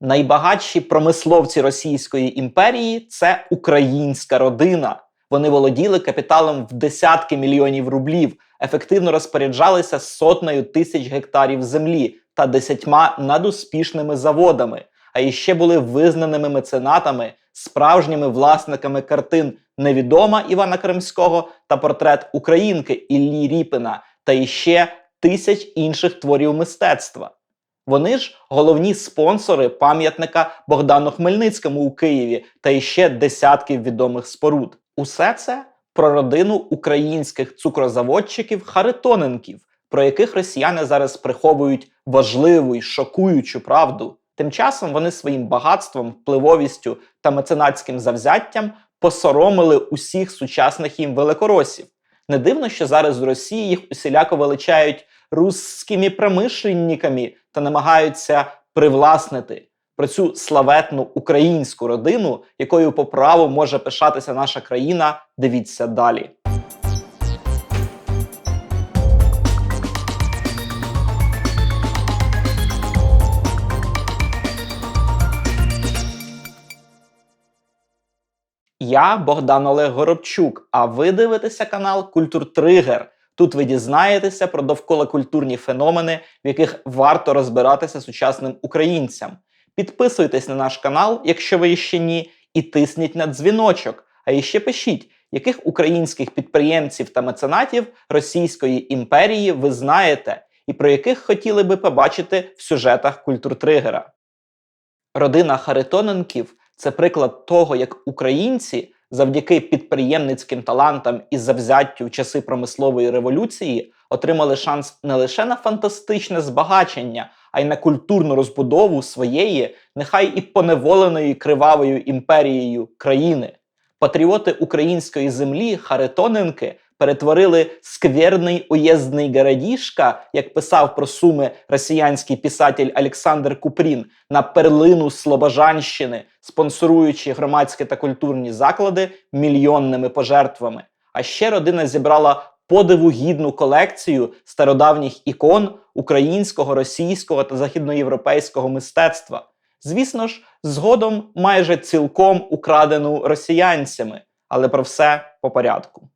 Найбагатші промисловці Російської імперії це українська родина. Вони володіли капіталом в десятки мільйонів рублів, ефективно розпоряджалися сотнею тисяч гектарів землі та десятьма надуспішними заводами, а іще були визнаними меценатами, справжніми власниками картин Невідома Івана Кримського та портрет Українки Іллі Ріпина та іще тисяч інших творів мистецтва. Вони ж головні спонсори пам'ятника Богдану Хмельницькому у Києві та іще десятків відомих споруд. Усе це про родину українських цукрозаводчиків Харитоненків, про яких росіяни зараз приховують важливу й шокуючу правду. Тим часом вони своїм багатством, впливовістю та меценатським завзяттям посоромили усіх сучасних їм великоросів. Не дивно, що зараз з Росії їх усіляко величають русскими промишленниками та намагаються привласнити про цю славетну українську родину, якою по праву може пишатися наша країна. Дивіться далі. Я Богдан Олег Горобчук, а ви дивитеся канал Культур Тригер. Тут ви дізнаєтеся про довколокультурні феномени, в яких варто розбиратися сучасним українцям. Підписуйтесь на наш канал, якщо ви ще ні, і тисніть на дзвіночок. А іще пишіть, яких українських підприємців та меценатів Російської імперії ви знаєте, і про яких хотіли би побачити в сюжетах культуртригера. Родина Харитоненків це приклад того, як українці завдяки підприємницьким талантам і завзяттю в часи промислової революції отримали шанс не лише на фантастичне збагачення, а й на культурну розбудову своєї, нехай і поневоленої кривавою імперією країни. Патріоти української землі Харитоненки перетворили скверний уєздний городішка, як писав про суми росіянський писатель Олександр Купрін, на перлину Слобожанщини, спонсоруючи громадські та культурні заклади мільйонними пожертвами. А ще родина зібрала подиву гідну колекцію стародавніх ікон українського, російського та західноєвропейського мистецтва. Звісно ж, згодом майже цілком украдену росіянцями, але про все по порядку.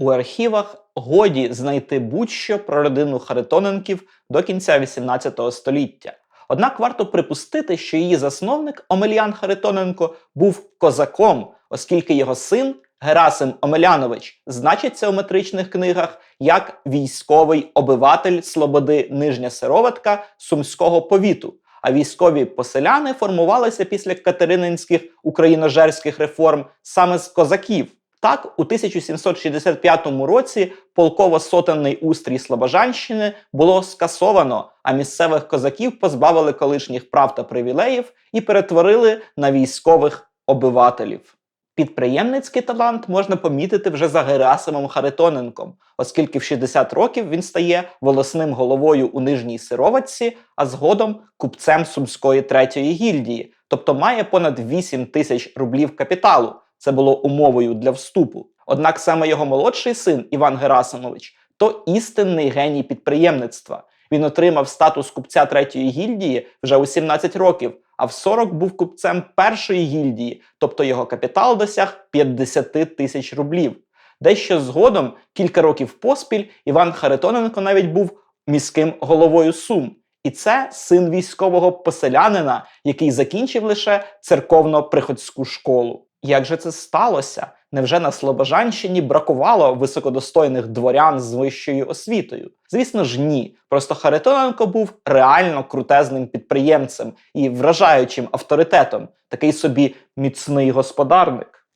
У архівах годі знайти будь-що про родину Харитоненків до кінця XVIII століття. Однак варто припустити, що її засновник Омельян Харитоненко був козаком, оскільки його син Герасим Омелянович значиться у метричних книгах як військовий обиватель Слободи Нижня Сироватка Сумського повіту. А військові поселяни формувалися після катерининських україножерських реформ саме з козаків. Так, у 1765 році полково-сотенний устрій Слобожанщини було скасовано, а місцевих козаків позбавили колишніх прав та привілеїв і перетворили на військових обивателів. Підприємницький талант можна помітити вже за Герасимом Харитоненком, оскільки в 60 років він стає волосним головою у Нижній Сироватці, а згодом купцем Сумської третьої гільдії, тобто має понад 8 тисяч рублів капіталу. Це було умовою для вступу. Однак саме його молодший син Іван Герасимович то істинний геній підприємництва. Він отримав статус купця третьої гільдії вже у 17 років, а в 40 був купцем першої гільдії, тобто його капітал досяг 50 тисяч рублів. Дещо згодом, кілька років поспіль, Іван Харитоненко навіть був міським головою Сум. І це син військового поселянина, який закінчив лише церковно-приходську школу. Як же це сталося? Невже на Слобожанщині бракувало високодостойних дворян з вищою освітою? Звісно ж, ні. Просто Харитоненко був реально крутезним підприємцем і вражаючим авторитетом, такий собі міцний господарник.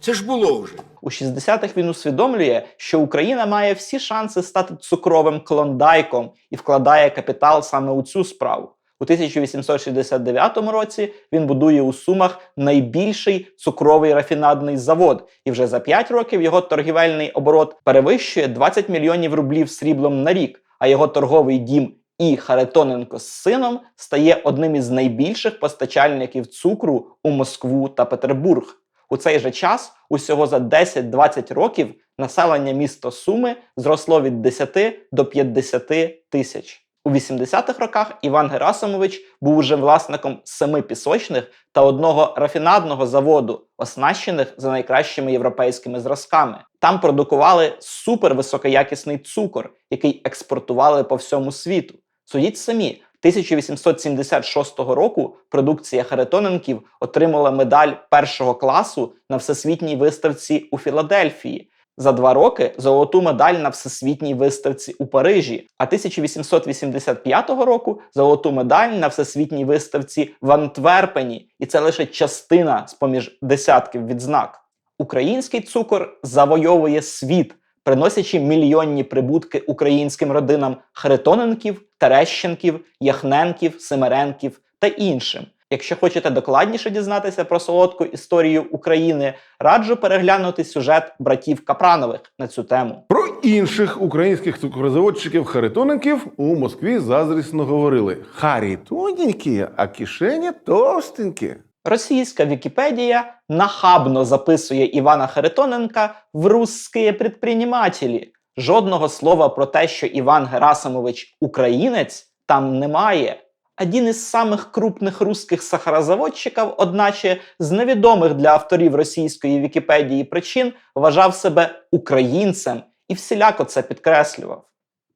Це ж було вже. У 60-х він усвідомлює, що Україна має всі шанси стати цукровим клондайком і вкладає капітал саме у цю справу. У 1869 році він будує у Сумах найбільший цукровий рафінадний завод, і вже за 5 років його торгівельний оборот перевищує 20 мільйонів рублів сріблом на рік, а його торговий дім і Харитоненко з сином стає одним із найбільших постачальників цукру у Москву та Петербург. У цей же час, усього за 10-20 років, населення міста Суми зросло від 10 до 50 тисяч. У 80-х роках Іван Герасимович був уже власником семи пісочних та одного рафінадного заводу, оснащених за найкращими європейськими зразками. Там продукували супервисокоякісний цукор, який експортували по всьому світу. Судіть самі, 1876 року продукція Харитоненків отримала медаль першого класу на всесвітній виставці у Філадельфії. За два роки золоту медаль на всесвітній виставці у Парижі, а 1885 року золоту медаль на всесвітній виставці в Антверпені. І це лише частина з поміж десятків відзнак. Український цукор завойовує світ, приносячи мільйонні прибутки українським родинам Харитоненків, Терещенків, Яхненків, Семеренків та іншим. Якщо хочете докладніше дізнатися про солодку історію України, раджу переглянути сюжет братів Капранових на цю тему. Про інших українських цукрозаводчиків Харитоненків у Москві заздрісно говорили: Харі тоненькі, а кишені товстенькі. Російська Вікіпедія нахабно записує Івана Харитоненка в русські предпринимателі. Жодного слова про те, що Іван Герасимович українець, там немає. Один із самих крупних русських сахарозаводчиків, одначе з невідомих для авторів російської Вікіпедії причин, вважав себе українцем і всіляко це підкреслював.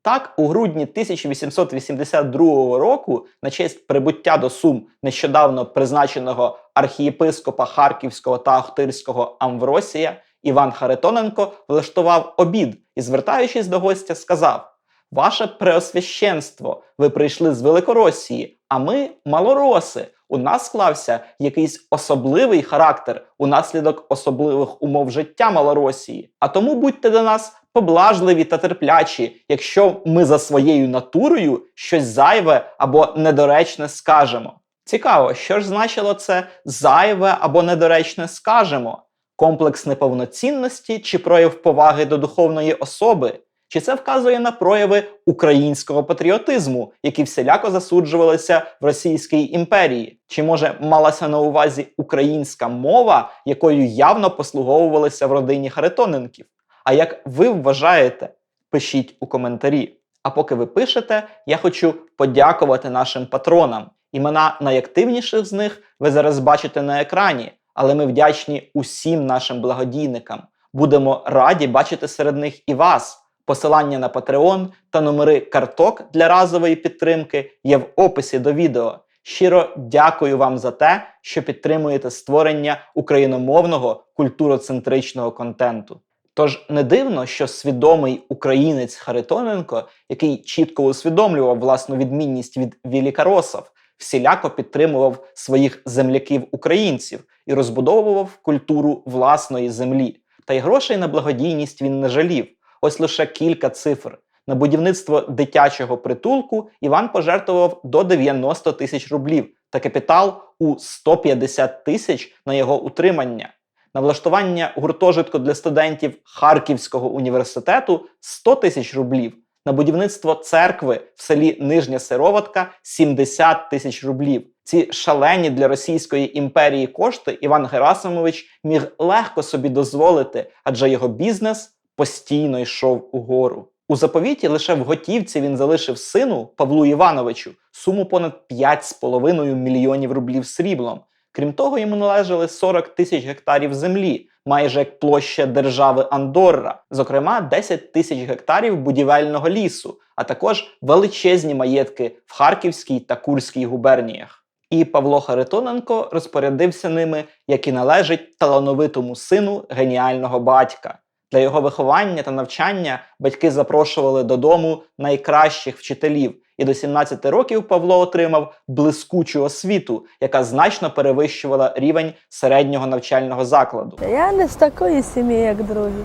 Так, у грудні 1882 року, на честь прибуття до Сум нещодавно призначеного архієпископа Харківського та Охтирського Амвросія, Іван Харитоненко влаштував обід і, звертаючись до гостя, сказав: Ваше преосвященство, ви прийшли з Великоросії, а ми малороси. У нас склався якийсь особливий характер унаслідок особливих умов життя Малоросії. А тому будьте до нас поблажливі та терплячі, якщо ми за своєю натурою щось зайве або недоречне скажемо. Цікаво, що ж значило це зайве або недоречне скажемо? Комплекс неповноцінності чи прояв поваги до духовної особи? Чи це вказує на прояви українського патріотизму, які всіляко засуджувалися в Російській імперії? Чи може малася на увазі українська мова, якою явно послуговувалися в родині Харитоненків? А як ви вважаєте, пишіть у коментарі. А поки ви пишете, я хочу подякувати нашим патронам. Імена найактивніших з них ви зараз бачите на екрані, але ми вдячні усім нашим благодійникам. Будемо раді бачити серед них і вас. Посилання на Patreon та номери карток для разової підтримки є в описі до відео. Щиро дякую вам за те, що підтримуєте створення україномовного культуроцентричного контенту. Тож не дивно, що свідомий українець Харитоненко, який чітко усвідомлював власну відмінність від Вілікаросов, всіляко підтримував своїх земляків-українців і розбудовував культуру власної землі. Та й грошей на благодійність він не жалів. Ось лише кілька цифр. На будівництво дитячого притулку Іван пожертвував до 90 тисяч рублів та капітал у 150 тисяч на його утримання. На влаштування гуртожитку для студентів Харківського університету 100 тисяч рублів. На будівництво церкви в селі Нижня Сироватка 70 тисяч рублів. Ці шалені для Російської імперії кошти Іван Герасимович міг легко собі дозволити, адже його бізнес постійно йшов угору. У заповіті лише в готівці він залишив сину Павлу Івановичу суму понад 5,5 мільйонів рублів сріблом. Крім того, йому належали 40 тисяч гектарів землі, майже як площа держави Андорра, зокрема 10 тисяч гектарів будівельного лісу, а також величезні маєтки в Харківській та Курській губерніях. І Павло Харитоненко розпорядився ними, як і належить талановитому сину геніального батька. Для його виховання та навчання батьки запрошували додому найкращих вчителів, і до 17 років Павло отримав блискучу освіту, яка значно перевищувала рівень середнього навчального закладу. Я не з такої сім'ї, як другі.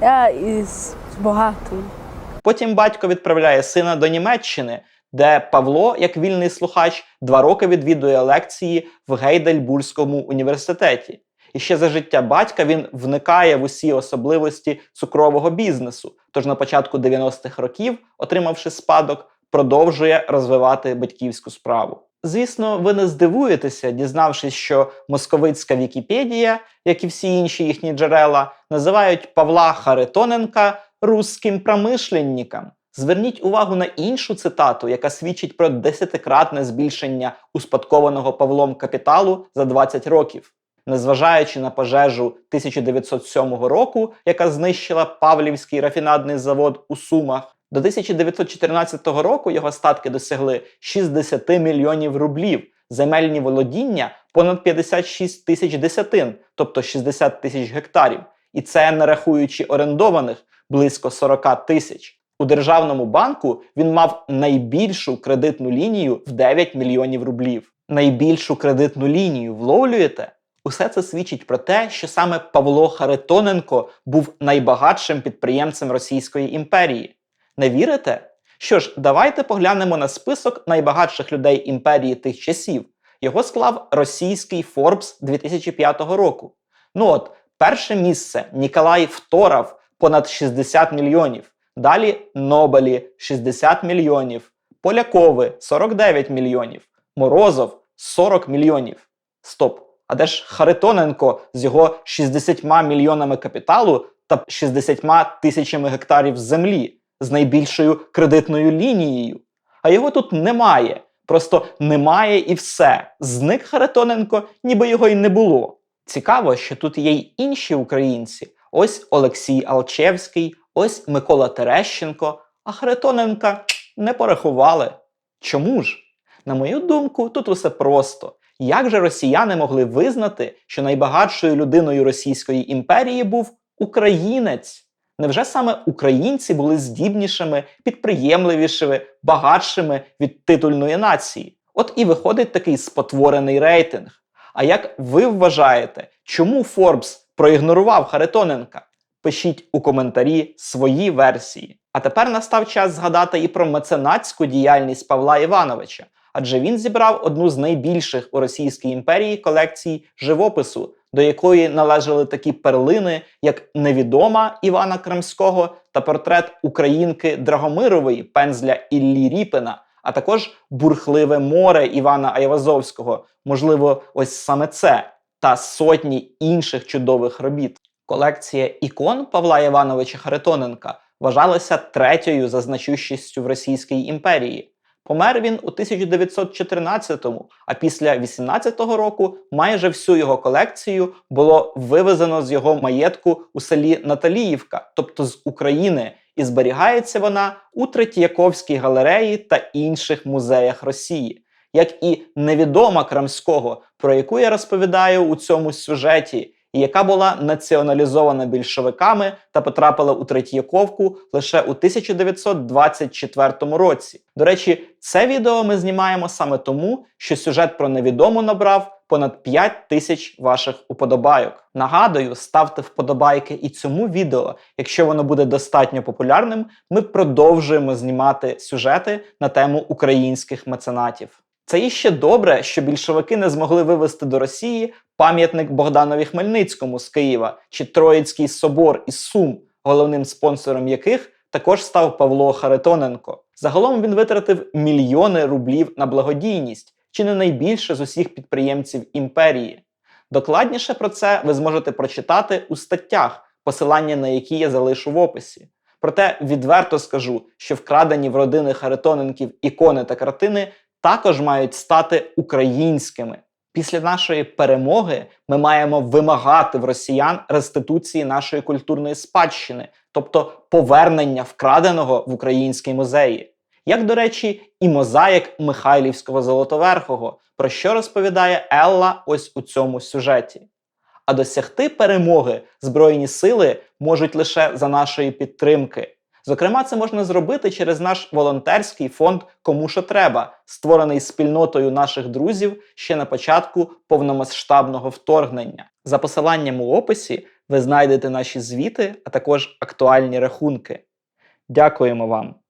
Я із багатої. Потім батько відправляє сина до Німеччини, де Павло, як вільний слухач, два роки відвідує лекції в Гейдельбурзькому університеті. І ще за життя батька він вникає в усі особливості цукрового бізнесу. Тож на початку 90-х років, отримавши спадок, продовжує розвивати батьківську справу. Звісно, ви не здивуєтеся, дізнавшись, що московицька Вікіпедія, як і всі інші їхні джерела, називають Павла Харитоненка русським промишленником. Зверніть увагу на іншу цитату, яка свідчить про десятикратне збільшення успадкованого Павлом капіталу за 20 років. Незважаючи на пожежу 1907 року, яка знищила Павлівський рафінадний завод у Сумах, до 1914 року його статки досягли 60 мільйонів рублів, земельні володіння понад 56 тисяч десятин, тобто 60 тисяч гектарів. І це не рахуючи орендованих близько 40 тисяч. У державному банку він мав найбільшу кредитну лінію в 9 мільйонів рублів. Найбільшу кредитну лінію вловлюєте? Усе це свідчить про те, що саме Павло Харитоненко був найбагатшим підприємцем Російської імперії. Не вірите? Що ж, давайте поглянемо на список найбагатших людей імперії тих часів. Його склав російський Forbes 2005 року. Ну от, перше місце Ніколай Второв понад 60 мільйонів. Далі Нобелі 60 мільйонів, Полякови 49 мільйонів, Морозов 40 мільйонів. Стоп! А де ж Харитоненко з його 60 мільйонами капіталу та 60 тисячами гектарів землі з найбільшою кредитною лінією? А його тут немає. Просто немає і все. Зник Харитоненко, ніби його й не було. Цікаво, що тут є й інші українці. Ось Олексій Алчевський, ось Микола Терещенко, а Харитоненка не порахували. Чому ж? На мою думку, тут усе просто. Як же росіяни могли визнати, що найбагатшою людиною Російської імперії був українець? Невже саме українці були здібнішими, підприємливішими, багатшими від титульної нації? От і виходить такий спотворений рейтинг. А як ви вважаєте, чому Форбс проігнорував Харитоненка? Пишіть у коментарі свої версії. А тепер настав час згадати і про меценатську діяльність Павла Івановича, адже він зібрав одну з найбільших у Російській імперії колекцій живопису, до якої належали такі перлини, як Невідома Івана Кримського та портрет українки Драгомирової пензля Іллі Ріпина, а також бурхливе море Івана Айвазовського, можливо, ось саме це, та сотні інших чудових робіт. Колекція ікон Павла Івановича Харитоненка вважалася третьою за значущістю в Російській імперії. Помер він у 1914-му, а після 18-го року майже всю його колекцію було вивезено з його маєтку у селі Наталіївка, тобто з України, і зберігається вона у Третьяковській галереї та інших музеях Росії, як і невідома Крамського, про яку я розповідаю у цьому сюжеті, і яка була націоналізована більшовиками та потрапила у Третьяковку лише у 1924 році. До речі, це відео ми знімаємо саме тому, що сюжет про невідому набрав понад 5 тисяч ваших уподобайок. Нагадую, ставте вподобайки і цьому відео. Якщо воно буде достатньо популярним, ми продовжуємо знімати сюжети на тему українських меценатів. Це іще добре, що більшовики не змогли вивезти до Росії пам'ятник Богданові Хмельницькому з Києва чи Троїцький собор із Сум, головним спонсором яких також став Павло Харитоненко. Загалом він витратив мільйони рублів на благодійність, чи не найбільше з усіх підприємців імперії. Докладніше про це ви зможете прочитати у статтях, посилання на які я залишу в описі. Проте відверто скажу, що вкрадені в родини Харитоненків ікони та картини також мають стати українськими. Після нашої перемоги ми маємо вимагати в росіян реституції нашої культурної спадщини, тобто повернення вкраденого в українські музеї. Як, до речі, і мозаїк Михайлівського Золотоверхого, про що розповідає Елла ось у цьому сюжеті. А досягти перемоги Збройні сили можуть лише за нашої підтримки. Зокрема, це можна зробити через наш волонтерський фонд Кому що треба, створений спільнотою наших друзів ще на початку повномасштабного вторгнення. За посиланням у описі ви знайдете наші звіти, а також актуальні рахунки. Дякуємо вам!